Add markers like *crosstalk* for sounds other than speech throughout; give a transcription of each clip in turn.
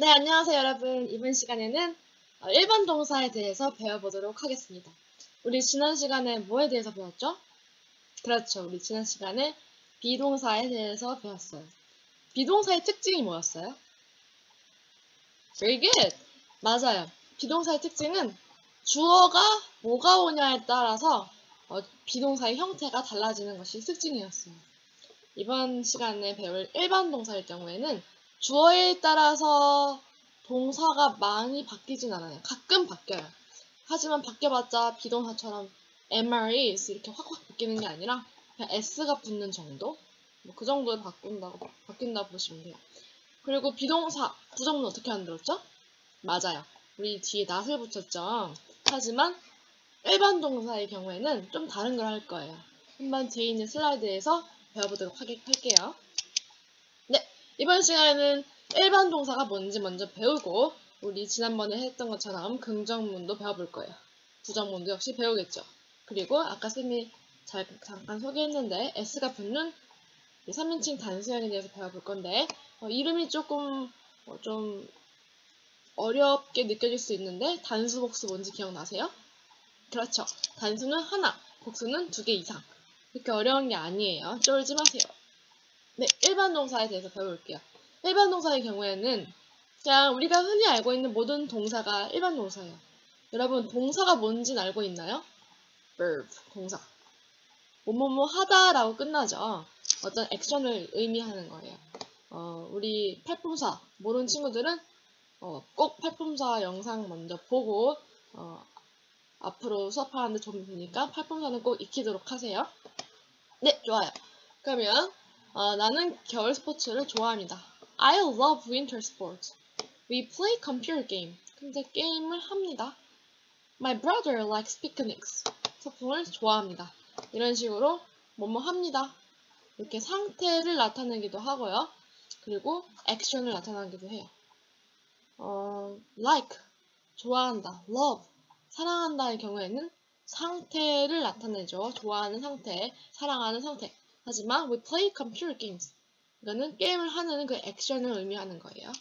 네, 안녕하세요, 여러분. 이번 시간에는 어, 일반 동사에 대해서 배워보도록 하겠습니다. 우리 지난 시간에 뭐에 대해서 배웠죠? 그렇죠. 우리 지난 시간에 비동사에 대해서 배웠어요. 비동사의 특징이 뭐였어요? Very good. 맞아요. 비동사의 특징은 주어가 뭐가 오냐에 따라서 어, 비동사의 형태가 달라지는 것이 특징이었어요. 이번 시간에 배울 일반 동사일 경우에는 주어에 따라서 동사가 많이 바뀌진 않아요. 가끔 바뀌어요. 하지만 바뀌어봤자 비동사처럼 MRE 이렇게 확확 바뀌는 게 아니라 그냥 S가 붙는 정도? 뭐 그 정도로 바뀐다고, 바뀐다고 보시면 돼요. 그리고 비동사, 부정문 어떻게 만들었죠? 맞아요. 우리 뒤에 낫을 붙였죠. 하지만 일반 동사의 경우에는 좀 다른 걸 할 거예요. 한번 뒤에 있는 슬라이드에서 배워보도록 하게, 할게요. 네, 이번 시간에는 일반 동사가 뭔지 먼저 배우고 우리 지난번에 했던 것처럼 긍정문도 배워볼 거예요. 부정문도 역시 배우겠죠. 그리고 아까 쌤이 잘, 잠깐 소개했는데 S가 붙는 3인칭 단수형에 대해서 배워볼 건데 어, 이름이 조금 어, 좀 어렵게 느껴질 수 있는데 단수 복수 뭔지 기억나세요? 그렇죠. 단수는 하나, 복수는 두 개 이상. 그렇게 어려운 게 아니에요. 쫄지 마세요. 네, 일반 동사에 대해서 배워볼게요. 일반 동사의 경우에는 그냥 우리가 흔히 알고 있는 모든 동사가 일반 동사예요. 여러분, 동사가 뭔지는 알고 있나요? verb, 동사. 뭐뭐뭐 하다라고 끝나죠. 어떤 액션을 의미하는 거예요. 어, 우리 팔품사 모르는 친구들은 어, 꼭 팔품사 영상 먼저 보고 어, 앞으로 수업하는데 도움이 되니까 팔품사는 꼭 익히도록 하세요. 네, 좋아요. 그러면 어, 나는 겨울 스포츠를 좋아합니다. I love winter sports. We play computer game. 근데 게임을 합니다. My brother likes picnics. 소풍을 좋아합니다. 이런 식으로 뭐뭐 합니다. 이렇게 상태를 나타내기도 하고요. 그리고 액션을 나타내기도 해요. 어, like, 좋아한다, love, 사랑한다의 경우에는 상태를 나타내죠. 좋아하는 상태, 사랑하는 상태. 하지만 we play computer games. 이거는 게임을 하는 그 액션을 의미하는 거예요.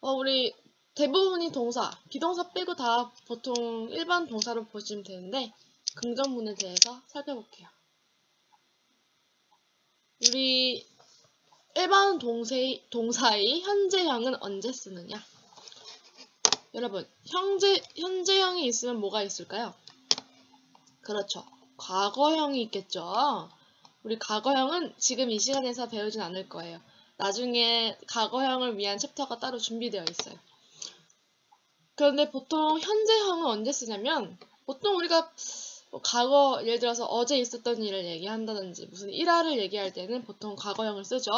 어, 우리 대부분이 동사, 비동사 빼고 다 보통 일반 동사로 보시면 되는데 긍정문에 대해서 살펴볼게요. 우리 일반 동사의, 동사의 현재형은 언제 쓰느냐? 여러분, 현재, 현재형이 있으면 뭐가 있을까요? 그렇죠. 과거형이 있겠죠. 우리 과거형은 지금 이 시간에서 배우진 않을 거예요. 나중에 과거형을 위한 챕터가 따로 준비되어 있어요. 그런데 보통 현재형은 언제 쓰냐면 보통 우리가 뭐 과거 예를 들어서 어제 있었던 일을 얘기한다든지 무슨 일화를 얘기할 때는 보통 과거형을 쓰죠.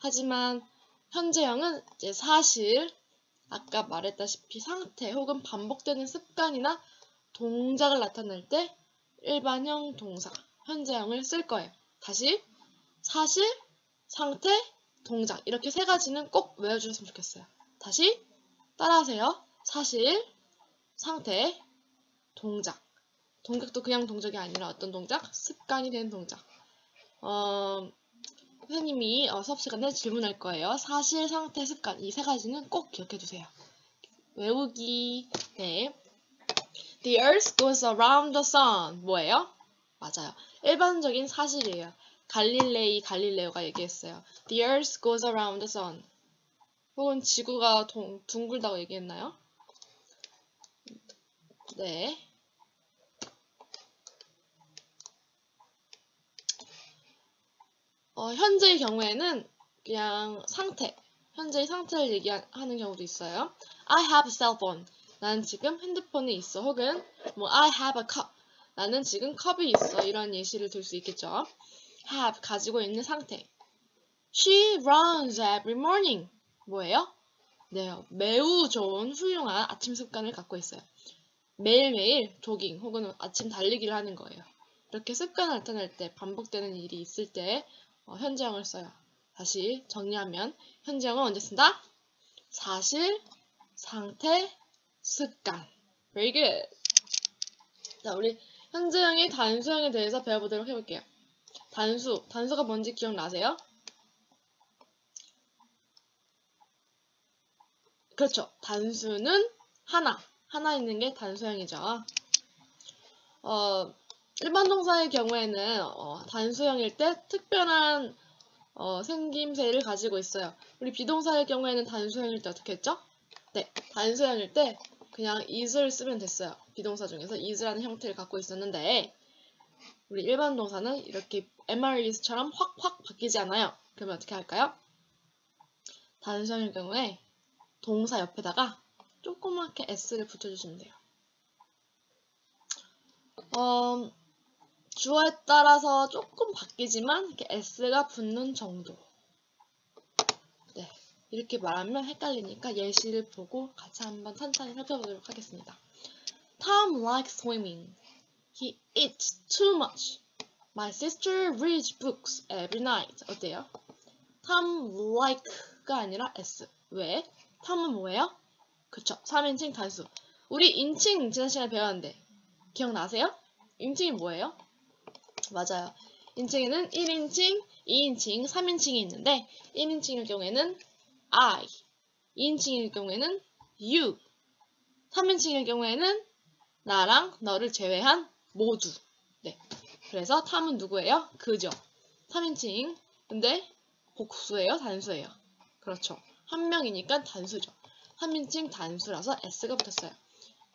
하지만 현재형은 이제 사실 아까 말했다시피 상태 혹은 반복되는 습관이나 동작을 나타낼 때 일반형 동사 현재형을 쓸 거예요. 다시 사실, 상태, 동작 이렇게 세 가지는 꼭 외워주셨으면 좋겠어요. 다시 따라하세요. 사실, 상태, 동작. 동작도 그냥 동작이 아니라 어떤 동작? 습관이 된 동작. 어, 선생님이 어, 수업 시간에 질문할 거예요. 사실, 상태, 습관 이 세 가지는 꼭 기억해 두세요. 외우기. 네. The earth goes around the sun. 뭐예요? 맞아요. 일반적인 사실이에요. 갈릴레이 갈릴레오가 얘기했어요. The earth goes around the sun. 혹은 지구가 동, 둥글다고 얘기했나요? 네. 어, 현재의 경우에는 그냥 상태, 현재의 상태를 얘기하는 경우도 있어요. I have a cell phone. 나는 지금 핸드폰이 있어. 혹은 뭐 I have a cup. 나는 지금 컵이 있어. 이런 예시를 들 수 있겠죠. have 가지고 있는 상태. She runs every morning. 뭐예요? 네, 매우 좋은 훌륭한 아침 습관을 갖고 있어요. 매일매일 조깅 혹은 아침 달리기를 하는 거예요. 이렇게 습관을 나타낼 때 반복되는 일이 있을 때 어, 현재형을 써요. 다시 정리하면 현재형은 언제 쓴다? 사실, 상태, 습관. Very good. 자, 우리 현재형의 단수형에 대해서 배워보도록 해볼게요. 단수. 단수가 뭔지 기억나세요? 그렇죠. 단수는 하나. 하나 있는 게 단수형이죠. 어, 일반 동사의 경우에는 어, 단수형일 때 특별한 어, 생김새를 가지고 있어요. 우리 비동사의 경우에는 단수형일 때 어떻게 했죠? 네, 단수형일 때 그냥 is를 쓰면 됐어요. 비동사 중에서 is라는 형태를 갖고 있었는데 우리 일반 동사는 이렇게 MRES처럼 확확 바뀌지 않아요. 그러면 어떻게 할까요? 단수형일 경우에 동사 옆에다가 조그맣게 s를 붙여주시면 돼요. 어, 주어에 따라서 조금 바뀌지만 이렇게 s가 붙는 정도. 네, 이렇게 말하면 헷갈리니까 예시를 보고 같이 한번 천천히 살펴보도록 하겠습니다. Tom likes swimming. He eats too much. My sister reads books every night. 어때요? Tom like가 아니라 s. 왜? 탐은 뭐예요? 그쵸. 3인칭 단수. 우리 인칭 지난 시간에 배웠는데 기억나세요? 인칭이 뭐예요? 맞아요. 인칭에는 1인칭, 2인칭, 3인칭이 있는데 1인칭일 경우에는 I, 2인칭일 경우에는 you, 3인칭일 경우에는 나랑 너를 제외한 모두. 네. 그래서 탐은 누구예요? 그죠. 3인칭. 근데 복수예요? 단수예요? 그렇죠. 한 명이니까 단수죠. 3인칭 단수라서 s가 붙었어요.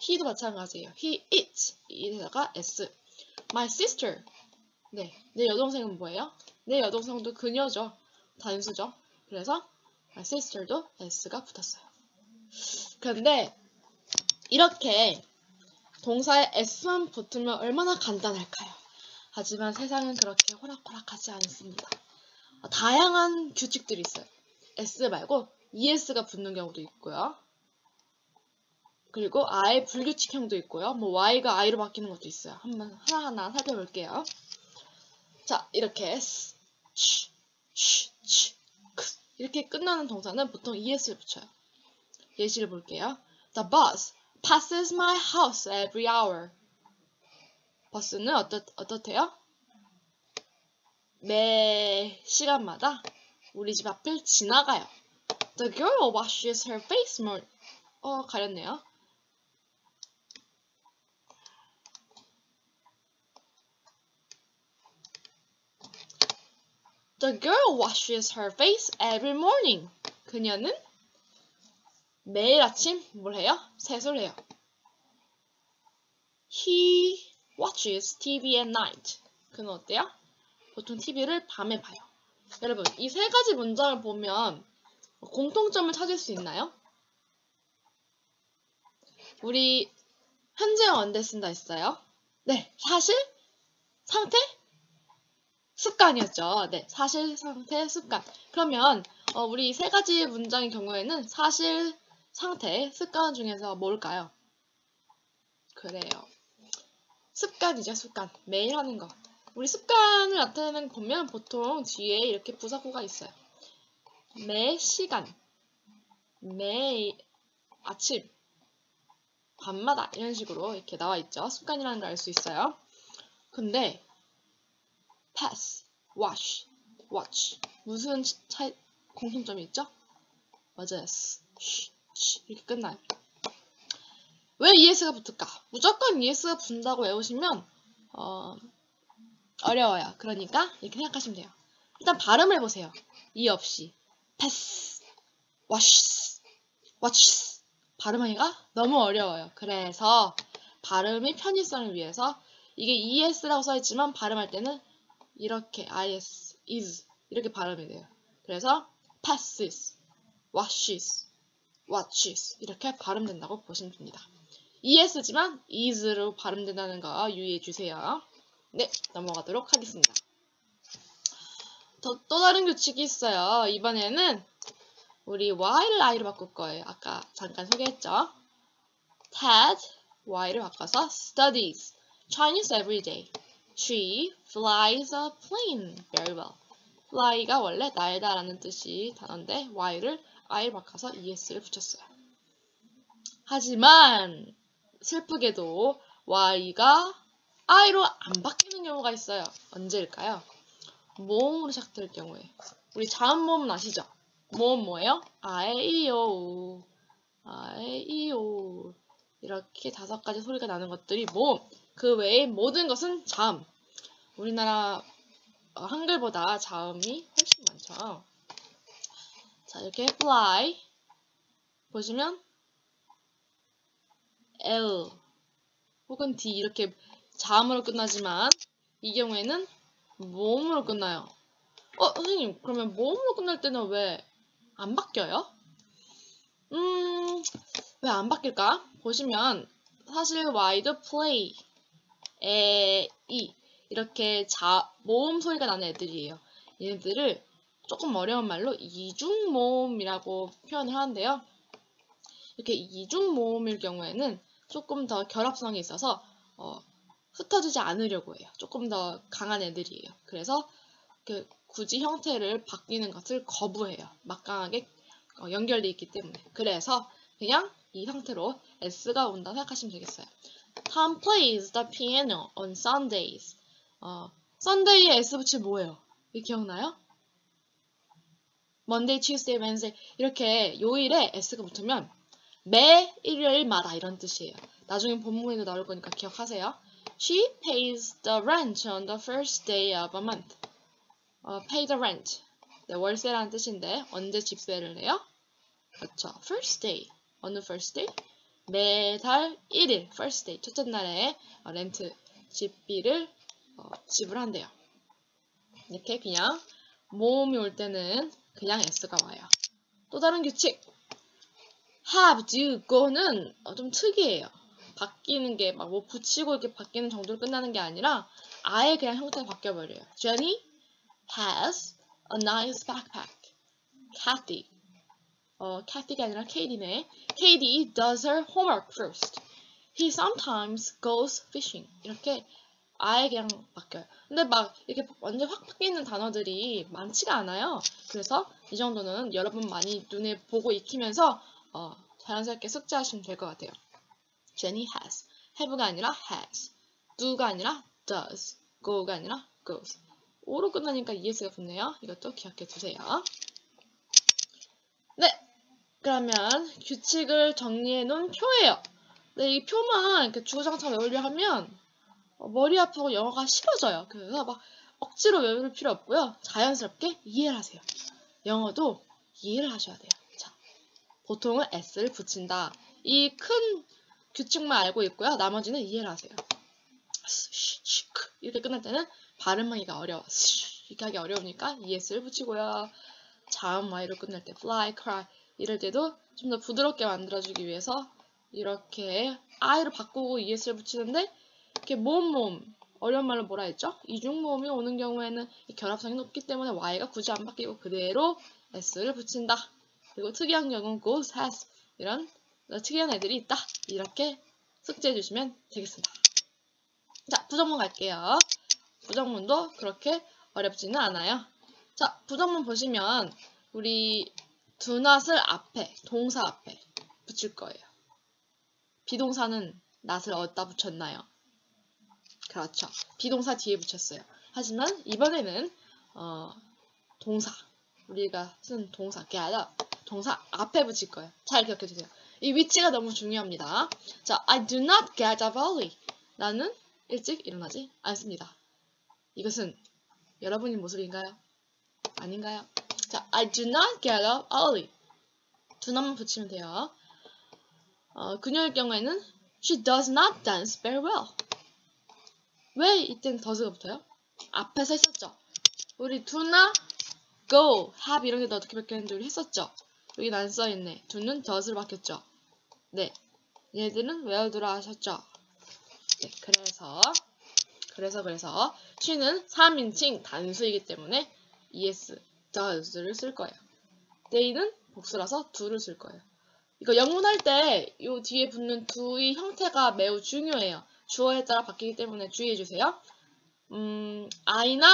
he도 마찬가지예요. he eats. 이에다가 s. my sister. 네, 내 여동생은 뭐예요? 내 여동생도 그녀죠. 단수죠. 그래서 sister도 s가 붙었어요. 그런데 이렇게 동사에 s만 붙으면 얼마나 간단할까요? 하지만 세상은 그렇게 호락호락하지 않습니다. 다양한 규칙들이 있어요. s 말고 es가 붙는 경우도 있고요. 그리고 I 불규칙형도 있고요. 뭐 y가 i로 바뀌는 것도 있어요. 한번 하나하나 살펴볼게요. 자, 이렇게 이렇게 끝나는 동사는 보통 es를 붙여요. 예시를 볼게요. The bus passes my house every hour. 버스는 어떻, 어떻대요? 매 시간마다 우리 집 앞을 지나가요. The girl washes her face more. 어, 가렸네요. The girl washes her face every morning. 그녀는 매일 아침 뭘 해요? 세수를 해요. He watches TV at night. 그는 어때요? 보통 TV를 밤에 봐요. 여러분, 이 세 가지 문장을 보면 공통점을 찾을 수 있나요? 우리 현재형 언제 쓴다 했어요? 네, 사실, 상태, 습관이었죠. 네, 사실, 상태, 습관. 그러면 어, 우리 세 가지 문장의 경우에는 사실, 상태, 습관 중에서 뭘까요? 그래요. 습관이죠, 습관. 매일 하는 거. 우리 습관을 나타내는 거 보면 보통 뒤에 이렇게 부사구가 있어요. 매 시간, 매 아침, 밤마다 이런 식으로 이렇게 나와 있죠. 습관이라는 걸 알 수 있어요. 근데 pass, wash, watch 무슨 차이 공통점이 있죠? 맞아요. 이렇게 끝나요. 왜 ES가 붙을까? 무조건 ES가 붙는다고 외우시면 어, 어려워요. 그러니까 이렇게 생각하시면 돼요. 일단 발음을 해보세요. 이 없이 pass, wash, watch 발음하기가 너무 어려워요. 그래서 발음의 편의성을 위해서 이게 ES라고 써있지만 발음할 때는 이렇게 IS, is 이렇게 발음이 돼요. 그래서 passes, washes, watches 이렇게 발음된다고 보시면 됩니다. ES지만 is로 발음된다는 거 유의해 주세요. 네, 넘어가도록 하겠습니다. 또, 또 다른 규칙이 있어요. 이번에는 우리 y를 i로 바꿀 거예요. 아까 잠깐 소개했죠. Ted, y를 바꿔서 studies Chinese every day. She flies a plane very well. fly가 원래 날다라는 뜻이 단어인데 y를 i를 바꿔서 es를 붙였어요. 하지만 슬프게도 y가 i로 안 바뀌는 경우가 있어요. 언제일까요? 모음으로 시작될 경우에. 우리 자음 모음은 아시죠? 모음 뭐예요? 아, 에, 이, 오, 우. 아에 이오 이렇게 다섯 가지 소리가 나는 것들이 모음. 그 외에 모든 것은 자음. 우리나라 어, 한글보다 자음이 훨씬 많죠. 자, 이렇게 fly 보시면 L 혹은 D 이렇게 자음으로 끝나지만 이 경우에는 모음으로 끝나요. 어, 선생님, 그러면 모음으로 끝날 때는 왜 안 바뀌어요? 음, 왜 안 바뀔까? 보시면 사실 wide play, 에, 이 이렇게 자, 모음 소리가 나는 애들이에요. 얘네들을 조금 어려운 말로 이중 모음이라고 표현을 하는데요. 이렇게 이중 모음일 경우에는 조금 더 결합성이 있어서 어, 흩어지지 않으려고 해요. 조금 더 강한 애들이에요. 그래서 그 굳이 형태를 바뀌는 것을 거부해요. 막강하게 어, 연결되어 있기 때문에. 그래서 그냥 이 형태로 S가 온다 생각하시면 되겠어요. Tom plays the piano on Sundays. 어, Sunday에 S 붙이면 뭐예요? 이거 기억나요? Monday, Tuesday, Wednesday 이렇게 요일에 S가 붙으면 매 일요일마다 이런 뜻이에요. 나중에 본문에도 나올 거니까 기억하세요. She pays the rent on the first day of a month. 어, pay the rent. 네, 월세라는 뜻인데 언제 집세를 내요? 그렇죠. first day. 어느 first day? 매달 1일 first day. 첫째 날에 어, 렌트 집비를 어, 지불한대요. 이렇게 그냥 모음이 올 때는 그냥 s가 와요. 또 다른 규칙. have, do, go는 어, 좀 특이해요. 바뀌는 게 막 뭐 붙이고 이렇게 바뀌는 정도로 끝나는 게 아니라 아예 그냥 형태가 바뀌어버려요. Jenny has a nice backpack. Kathy. 어, Kathy가 아니라 Katie네. Katie does her homework first. He sometimes goes fishing. 이렇게 아예 그냥 바뀌어요. 근데 막 이렇게 완전 확 바뀌는 단어들이 많지가 않아요. 그래서 이 정도는 여러분 많이 눈에 보고 익히면서 어, 자연스럽게 숙지하시면 될 것 같아요. Jenny has. have가 아니라 has. do가 아니라 does. go가 아니라 goes. 오로 끝나니까 es가 붙네요. 이것도 기억해 두세요. 네. 그러면 규칙을 정리해 놓은 표예요. 네, 이 표만 이렇게 주구장창 외우려 하면 어, 머리 아프고 영어가 싫어져요. 그래서 막 억지로 외울 필요 없고요. 자연스럽게 이해를 하세요. 영어도 이해를 하셔야 돼요. 자, 보통은 s를 붙인다. 이 큰 규칙만 알고 있고요. 나머지는 이해를 하세요. 이렇게 끝날 때는 발음하기가 어려워. 이렇게 하기 어려우니까 es를 붙이고요. 자음 y로 끝날 때 fly, cry 이럴 때도 좀 더 부드럽게 만들어주기 위해서 이렇게 i로 바꾸고 es를 붙이는데 이렇게 모음 모음 어려운 말로 뭐라 했죠? 이중 모음이 오는 경우에는 결합성이 높기 때문에 y가 굳이 안 바뀌고 그대로 s를 붙인다. 그리고 특이한 경우는 goes, has 이런 특이한 애들이 있다. 이렇게 숙지해 주시면 되겠습니다. 자, 부정문 갈게요. 부정문도 그렇게 어렵지는 않아요. 자, 부정문 보시면 우리 do not을 앞에, 동사 앞에 붙일 거예요. 비동사는 not을 어디다 붙였나요? 그렇죠. 비동사 뒤에 붙였어요. 하지만 이번에는 어, 동사, 우리가 쓴 동사, get up, 동사 앞에 붙일 거예요. 잘 기억해 주세요. 이 위치가 너무 중요합니다. 자, I do not get up early. 나는 일찍 일어나지 않습니다. 이것은 여러분이 모습인가요? 아닌가요? 자, I do not get up early. do not만 붙이면 돼요. 어, 그녀의 경우에는 she does not dance very well. 왜 이땐 does가 붙어요? 앞에서 했었죠. 우리 do not, go, have 이런 게도 어떻게 바뀌었는지 우리 했었죠. 여기 안 써있네. do는 does로 바뀌었죠. 네. 얘들은 where도라 하셨죠. 네, 그래서 그래서 그래서 she는 3인칭 단수이기 때문에 es, does를 쓸 거예요. they는 복수라서 do를 쓸 거예요. 이거 영문할 때 이 뒤에 붙는 do의 형태가 매우 중요해요. 주어에 따라 바뀌기 때문에 주의해 주세요. 음, I나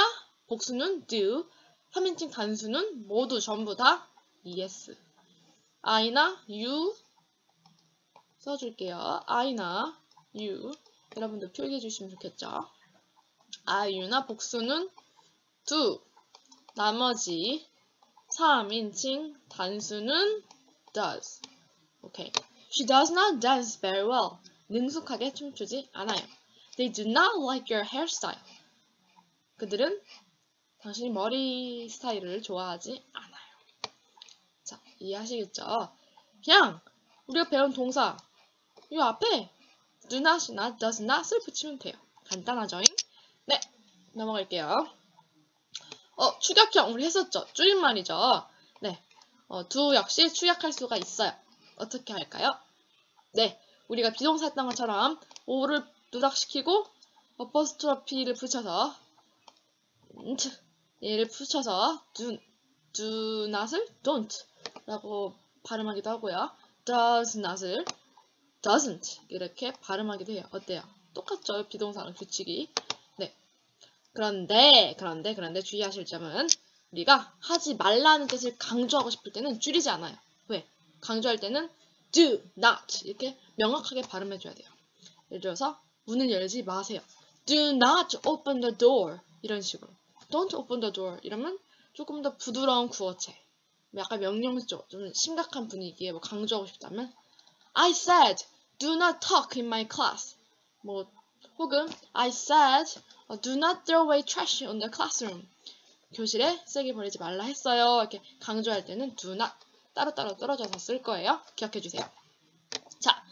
복수는 do, 3인칭 단수는 모두 전부 다 es. I나 you 써줄게요. I나 you 여러분도 표기해 주시면 좋겠죠. I, you나 복수는 do, 나머지 3인칭 단수는 does. 오케이. She does not dance very well. 능숙하게 춤추지 않아요. They do not like your hairstyle. 그들은 당신이 머리 스타일을 좋아하지 않아요. 자, 이해하시겠죠? 그냥 우리가 배운 동사 이 앞에 do not이나 does not을 붙이면 돼요. 간단하죠? 네, 넘어갈게요. 어, 축약형 우리 했었죠? 줄임말이죠? 네, 어, do 역시 축약할 수가 있어요. 어떻게 할까요? 네, 우리가 비동사 했던 것처럼 오를 누락시키고 어퍼스트로피를 붙여서 얘를 붙여서 do, do not을 don't 라고 발음하기도 하고요. does not을 doesn't 이렇게 발음하기도 해요. 어때요? 똑같죠? 비동사랑 규칙이. 네. 그런데 그런데 그런데 주의하실 점은 우리가 하지 말라는 뜻을 강조하고 싶을 때는 줄이지 않아요. 왜? 강조할 때는 do not 이렇게 명확하게 발음해 줘야 돼요. 예를 들어서 문을 열지 마세요. do not open the door 이런 식으로. don't open the door 이러면 조금 더 부드러운 구어체. 약간 명령조, 좀 심각한 분위기에 뭐 강조하고 싶다면 I said do not talk in my class. 뭐 혹은 I said uh, do not throw away trash on the classroom. 교실에 쓰레기 버리지 말라 했어요. 이렇게 강조할 때는 do not 따로따로 떨어져서 쓸 거예요. 기억해 주세요. 자,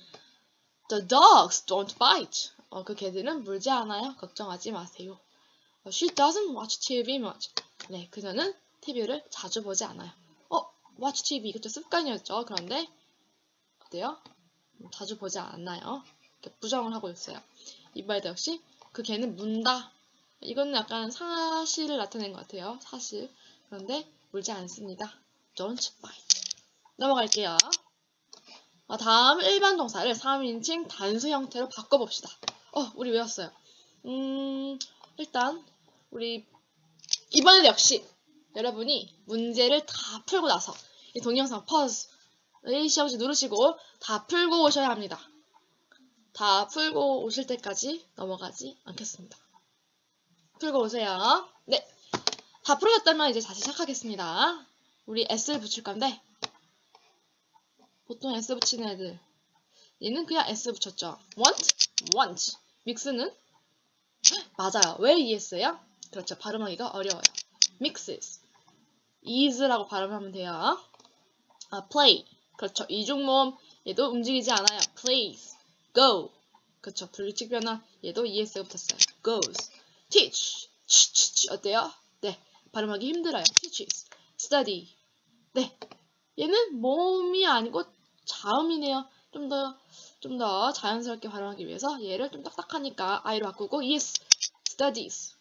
the dogs don't bite. 어, 그 개들은 물지 않아요. 걱정하지 마세요. 어, she doesn't watch TV much. 네, 그녀는 TV를 자주 보지 않아요. 어, watch TV 그것도 습관이었죠. 그런데 어때요? 음, 자주 보지? 이렇게 부정을 하고 있어요. 이발도 역시 그 개는 문다. 이거는 약간 사실을 나타낸 것 같아요. 사실. 그런데 물지 않습니다. Don't bite. 넘어갈게요. 어, 다음 일반 동사를 3인칭 단수 형태로 바꿔봅시다. 어, 우리 외웠어요. 음, 일단 우리 이번에 역시 여러분이 문제를 다 풀고 나서 이 동영상 pause 시험지 누르시고 다 풀고 오셔야 합니다. 다 풀고 오실 때까지 넘어가지 않겠습니다. 풀고 오세요. 네. 다 풀어졌다면 이제 다시 시작하겠습니다. 우리 S를 붙일 건데, 보통 S 붙이는 애들. 얘는 그냥 S 붙였죠. want, want. 믹스는? *gasps* 맞아요. 왜 ES예요? 그렇죠. 발음하기가 어려워요. mixes. is라고 발음하면 돼요. 아, play. 그렇죠. 이중모음. 얘도 움직이지 않아요. plays. Go. 그렇죠. 불규칙 변화. 얘도 ES가 붙었어요. goes. teach. 치 치 치. 어때요? 네. 발음하기 힘들어요. teaches. study. 네. 얘는 모음이 아니고 자음이네요. 좀 더, 좀 더 자연스럽게 발음하기 위해서 얘를 좀 딱딱하니까 I로 바꾸고 yes, studies.